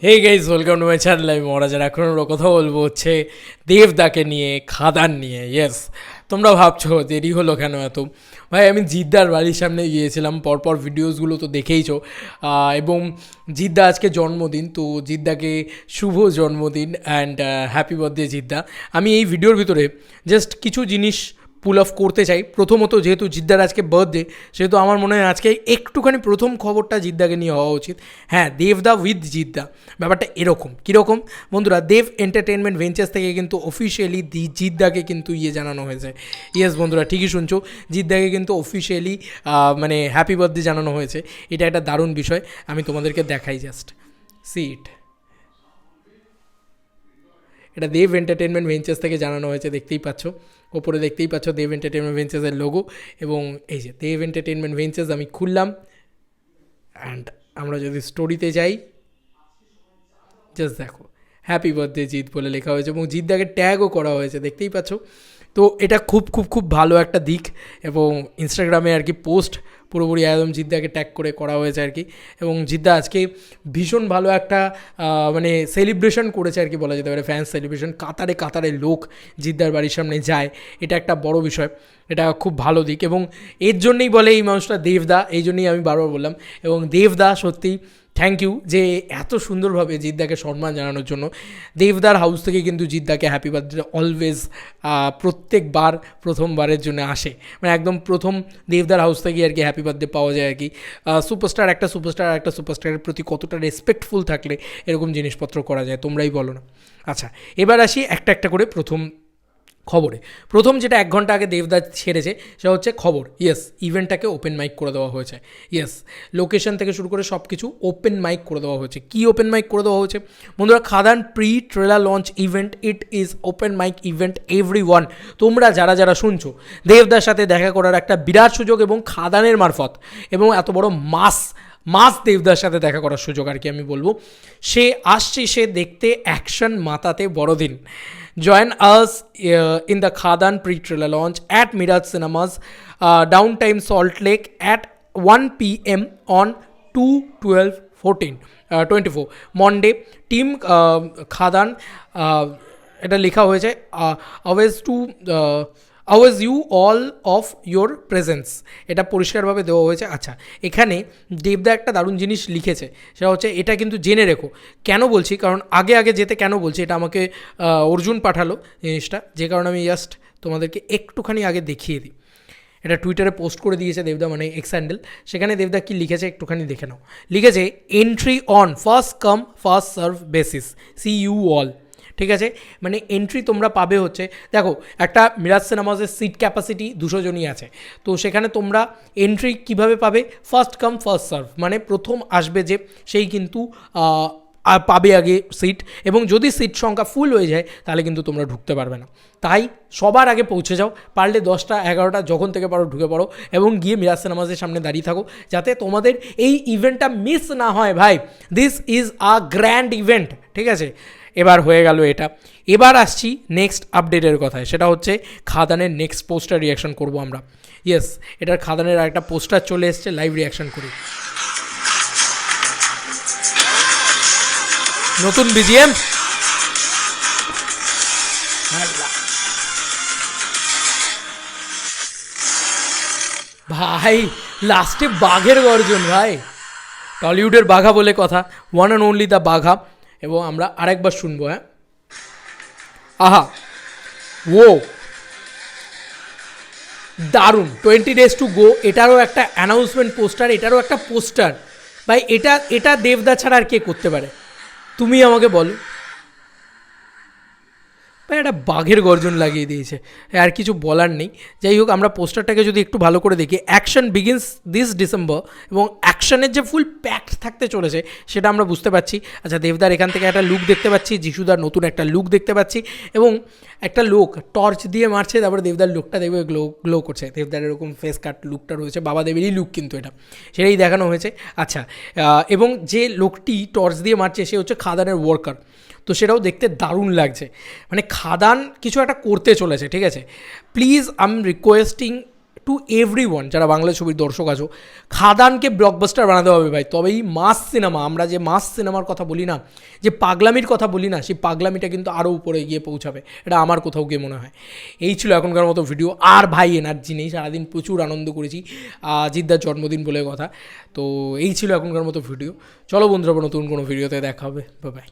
Hey guys welcome to my channel আমি মহারাজার এখন কথা বলব হচ্ছে দেবদাকে নিয়ে, খাদান নিয়ে। ইয়েস তোমরা ভাবছ, দেরি হলো কেন এত? ভাই, আমি জিদ্দার বাড়ির সামনে গিয়েছিলাম, পরপর ভিডিওসগুলো তো দেখেইছো। এবং জিদ্দা আজকে জন্মদিন, তো জিদ্দাকে শুভ জন্মদিন অ্যান্ড হ্যাপি বার্থডে জিদ্দা। আমি এই ভিডিওর ভিতরে জাস্ট কিছু জিনিস পুল অফ করতে চাই। প্রথমত যেহেতু জিদ্দার আজকে বার্থডে সেহেতু আমার মনে হয় আজকে একটুখানি প্রথম খবরটা জিদ্দাকে নিয়ে হওয়া উচিত। হ্যাঁ দেবদা উইথ জিদ্দা। ব্যাপারটা এরকম। কীরকম? বন্ধুরা, দেব এন্টারটেনমেন্ট ভেঞ্চার্স থেকে কিন্তু অফিসিয়ালি দি জিদ্দাকে কিন্তু ইয়ে জানানো হয়েছে। ইয়েস বন্ধুরা, ঠিকই শুনছো। জিদ্দাকে কিন্তু অফিসিয়ালি মানে হ্যাপি বার্থডে জানানো হয়েছে। এটা একটা দারুণ বিষয়। আমি তোমাদেরকে দেখাই জাস্ট সিট এটা দেব এন্টারটেনমেন্ট ভেঞ্চার্স থেকে জানানো হয়েছে, দেখতেই পাচ্ছ। ওপরে দেখতেই পাচ্ছ দেব এন্টারটেনমেন্ট ভেঞ্চার্সের লোগো এবং এই যে দেব এন্টারটেনমেন্ট ভেঞ্চার্স আমি খুললাম। অ্যান্ড আমরা যদি স্টোরিতে যাই জাস্ট দেখো হ্যাপি বার্থডে জিৎ বলে লেখা হয়েছে এবং জিৎদাকে ট্যাগও করা হয়েছে, দেখতেই পাচ্ছ। তো এটা খুব খুব খুব ভালো একটা দিক এবং ইনস্টাগ্রামে আর কি পোস্ট পুরোপুরি একদম জিদ্দাকে ট্যাগ করে করা হয়েছে আর কি এবং জিদ্দা আজকে ভীষণ ভালো একটা মানে সেলিব্রেশন করেছে আর কি বলা যেতে পারে ফ্যান সেলিব্রেশন কাতারে কাতারে লোক জিদ্দার বাড়ির সামনে যায়, এটা একটা বড় বিষয়, এটা খুব ভালো দিক এবং এর জন্যই বলে এই মানুষটা দেবদা, এই জন্যই আমি বারবার বললাম এবং দেবদা সত্যি থ্যাংক ইউ যে এত সুন্দরভাবে জিদ্দাকে সম্মান জানানোর জন্য। দেবদার হাউস থেকে কিন্তু জিদ্দাকে হ্যাপি বার্থডে অলওয়েজ প্রত্যেকবার, প্রথমবারের জন্য আসে। মানে একদম প্রথম দেবদার হাউস থেকে আর কি হ্যাপি বার্থডে পাওয়া যায় আর কি। সুপারস্টার একটা সুপারস্টার একটা সুপারস্টারের প্রতি কতটা রেসপেক্টফুল থাকলে এরকম জিনিসপত্র করা যায়, তোমরাই বলো না। আচ্ছা এবার আসি একটা একটা করে প্রথম খবরে। প্রথম যেটা এক ঘণ্টা আগে দেবদা ছেড়েছে, সেটা হচ্ছে খবর। ইয়েস ইভেন্টটাকে ওপেন মাইক করে দেওয়া হয়েছে। ইয়েস লোকেশন থেকে শুরু করে সব কিছু ওপেন মাইক করে দেওয়া হয়েছে। কি ওপেন মাইক করে দেওয়া হয়েছে? বন্ধুরা, Khadaan pre trailer launch event it is open mic event every one তোমরা যারা যারা শুনছো, দেবদার সাথে দেখা করার একটা বিরাট সুযোগ এবং খাদানের মারফত এবং এত বড় মাস মাস দেবদার সাথে দেখা করার সুযোগ আর কি আমি বলব। সে আসছে, সে দেখতে অ্যাকশন মাতাতে বড়দিন। join us in the Khadaan pre trailer launch at Miraj cinemas downtown Salt Lake at one P M on two twelve fourteen twenty four Monday team Khadaan uh, এটা লেখা হয়েছে আওয়েজ two always you all of your presence এটা পরিষ্কারভাবে দেওয়া হয়েছে। আচ্ছা এখানে দেবদা একটা দারুণ জিনিস লিখেছে। সেটা হচ্ছে, এটা কিন্তু জেনে রেখো। কেন বলছি? কারণ আগে আগে যেতে কেন বলছি? এটা আমাকে অর্জুন পাঠালো জিনিসটা। যে কারণে আমি জাস্ট তোমাদেরকে একটুখানি আগে দেখিয়ে দিই। এটা টুইটারে পোস্ট করে দিয়েছে দেবদা মানে এক্স হ্যান্ডেল সেখানে দেবদা কি লিখেছে একটুখানি দেখে নাও। লিখেছে entry on first come first serve basis see you all ঠিক আছে? মানে এন্ট্রি তোমরা পাবে হচ্ছে, দেখো, একটা মিরাজ সিনেমাসের সিট ক্যাপাসিটি দুশো জনই আছে। তো সেখানে তোমরা এন্ট্রি কীভাবে পাবে? ফার্স্ট কাম ফার্স্ট সার্ভ মানে প্রথম আসবে যে সেই কিন্তু পাবে আগে সিট এবং যদি সিট সংখ্যা ফুল হয়ে যায়, তাহলে কিন্তু তোমরা ঢুকতে পারবে না। তাই সবার আগে পৌঁছে যাও, পারলে দশটা, এগারোটা, যখন থেকে পারো ঢুকে পড়ো এবং গিয়ে মিরাজ সিনেমাসের সামনে দাঁড়িয়ে থাকো, যাতে তোমাদের এই ইভেন্টটা মিস না হয়, ভাই। This is a grand event ঠিক আছে? এবার হয়ে গেল এটা। এবার আসছি নেক্সট আপডেটের কথায়। সেটা হচ্ছে খাদানের নেক্সট পোস্টার রিয়াকশন করব আমরা। ইয়েস এটার খাদানের আর একটা পোস্টার চলে এসছে লাইভ রিয়াকশন করি। নতুন বিজিএম ভাই লাস্টে বাঘের গর্জন, ভাই। টলিউডের বাঘা বলে কথা। One and only the Bagha. এবং আমরা আরেকবার শুনব হ্যাঁ? আহা ও দারুণ। টোয়েন্টি ডেজ টু গো এটারও একটা অ্যানাউন্সমেন্ট পোস্টার এটারও একটা পোস্টার ভাই, এটা এটা দেবদা ছাড়া আর কে করতে পারে? তুমি আমাকে বলো। ভাই একটা বাঘের গর্জন লাগিয়ে দিয়েছে। আর কিছু বলার নেই। যাই হোক, আমরা পোস্টারটাকে যদি একটু ভালো করে দেখি অ্যাকশন বিগিনস দিস ডিসেম্বর এবং অ্যাকশনের যে ফুল প্যাকড থাকতে চলেছে, সেটা আমরা বুঝতে পারছি। আচ্ছা দেবদার এখান থেকে একটা লুক দেখতে পাচ্ছি, যিশুদার নতুন একটা লুক দেখতে পাচ্ছি এবং একটা লোক টর্চ দিয়ে মারছে, তারপরে দেবদার লুকটা দেখবে গ্লো গ্লো করছে। দেবদার এরকম ফেস কাট লুকটা রয়েছে বাবা দেবেরই লুক কিন্তু এটা। সেটাই দেখানো হয়েছে। আচ্ছা এবং যে লোকটি টর্চ দিয়ে মারছে, সে হচ্ছে খাদানের ওয়ার্কার তো সেটাও দেখতে দারুণ লাগছে। মানে খাদান কিছু একটা করতে চলেছে, ঠিক আছে? Please I am requesting to every one যারা বাংলা ছবির দর্শক আছো, খাদানকে ব্লকবাস্টার বানাতে হবে ভাই। তবেই মাস সিনেমা, আমরা যে মাস সিনেমার কথা বলি না, যে পাগলামির কথা বলি না, সেই পাগলামিটা কিন্তু আরও উপরে গিয়ে পৌঁছাবে। এটা আমার কোথাও গিয়ে মনে হয়। এই ছিল এখনকার মতো ভিডিও আর ভাই, এনার্জি নেই, সারাদিন প্রচুর আনন্দ করেছি। জিদ্দার জন্মদিন বলে কথা। তো এই ছিল এখনকার মতো ভিডিও চলো বন্ধুরা নতুন কোনো ভিডিওতে দেখা হবে। বাই